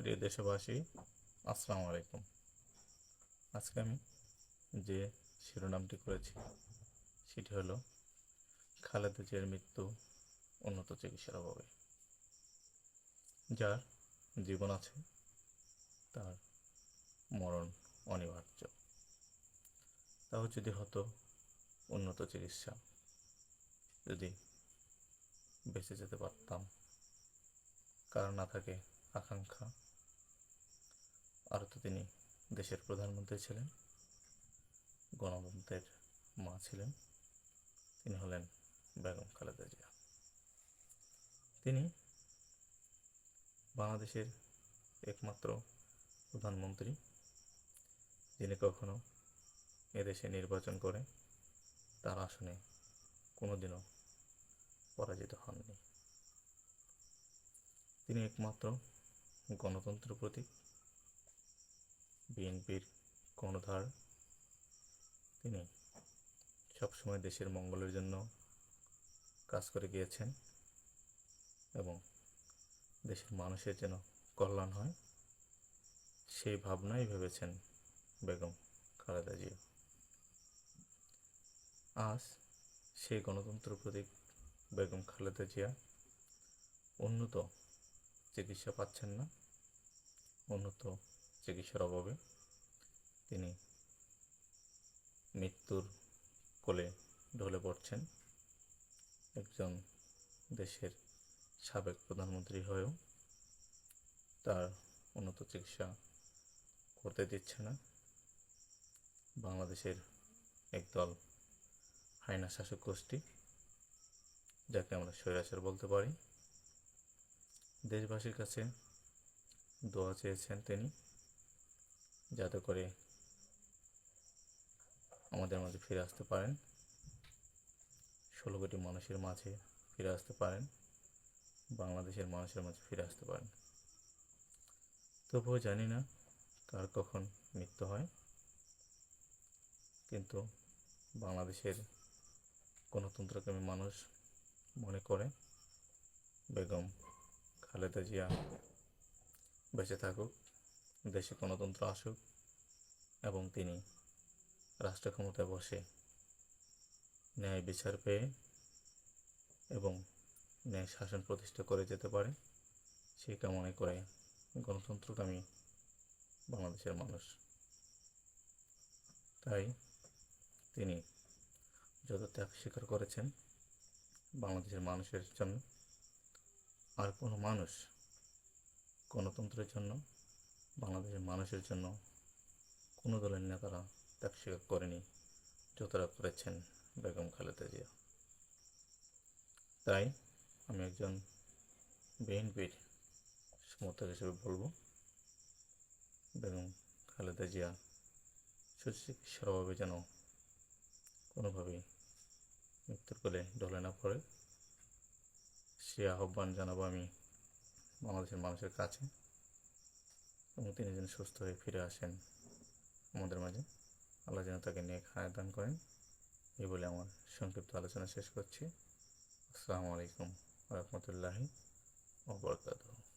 প্রিয় দেশবাসী, আসসালামু আলাইকুম। আজকে আমি যে শিরোনামটি করেছি, সেটি হলো খালেদা জিয়ার মৃত্যু উন্নত চিকিৎসার অভাবে। যার জীবন আছে, তার মরণ অনিবার্য। তাও যদি হতো উন্নত চিকিৎসা, যদি বেঁচে যেতে পারতাম কার না থাকে আকাঙ্ক্ষা আর তো তিনি দেশের প্রধানমন্ত্রী ছিলেন, গণতন্ত্রের মা ছিলেন, তিনি হলেন বেগম খালেদা জিয়া। তিনি বাংলাদেশের একমাত্র প্রধানমন্ত্রী, যিনি কখনো এদেশে নির্বাচন করে তার আসনে কোনোদিনও পরাজিত হননি। তিনি একমাত্র গণতন্ত্র প্রতীক বিএনপির কর্ণধার তিনি সবসময় দেশের মঙ্গলের জন্য কাজ করে গিয়েছেন এবং দেশের মানুষের যেন কল্যাণ হয়, সেই ভাবনাই ভেবেছেন বেগম খালেদা জিয়া। আজ সেই গণতন্ত্র প্রতীক বেগম খালেদা জিয়া উন্নত চিকিৎসা পাচ্ছেন না, উন্নত চিকিৎসার অভাবে তিনি মৃত্যুর কোলে ঢলে পড়ছেন একজন দেশের সাবেক প্রধানমন্ত্রী হয়েও তার উন্নত চিকিৎসা করতে দিচ্ছে না। বাংলাদেশের একদল হাইনা শাসক গোষ্ঠী, যাকে আমরা স্বৈরাচার বলতে পারি, দেশবাসীর কাছে দোয়া চেয়েছেন তিনি, যাতে করে আমাদের মাঝে ফিরে আসতে পারেন। ষোলো কোটি মানুষের মাঝে ফিরে আসতে পারেন। বাংলাদেশের মানুষের মাঝে ফিরে আসতে পারেন। তবুও জানি না কার কখন মৃত্যু হয়। কিন্তু বাংলাদেশের গণতন্ত্রকামী মানুষ মনে করে বেগম খালেদা জিয়া বেঁচে থাকুক, দেশে গণতন্ত্র আসুক এবং তিনি রাষ্ট্র ক্ষমতায় বসে ন্যায় বিচার পেয়ে এবং ন্যায় শাসন প্রতিষ্ঠা করে যেতে পারে সেই কামনায় করে গণতন্ত্রকামী বাংলাদেশের মানুষ। তাই তিনি যত ত্যাগ স্বীকার করেছেন, বাংলাদেশের মানুষের জন্য আর কোনো মানুষ গণতন্ত্রের জন্য, বাংলাদেশের মানুষের জন্য কোনো দলের নেতারা ত্যাগ স্বীকার করেনি। যতটা করেছেন বেগম খালেদা জিয়া। তাই আমি একজন বিএনপির সমর্থক হিসেবে বলব, বেগম খালেদা জিয়া সুচিকিৎসার অভাবে যেন কোনোভাবেই মৃত্যুর কোলে ঢলে না পড়ে। সে আহ্বান জানাব আমি বাংলাদেশের মানুষের কাছে এবং তিনি যেন সুস্থ হয়ে ফিরে আসেন আমাদের মাঝে। আল্লাহ যেন তাকে নিয়ে খায় দান করেন। এই বলে আমার সংক্ষিপ্ত আলোচনা শেষ করছি। আসসালামু আলাইকুম রহমতুল্লাহি ওবরকাতুহ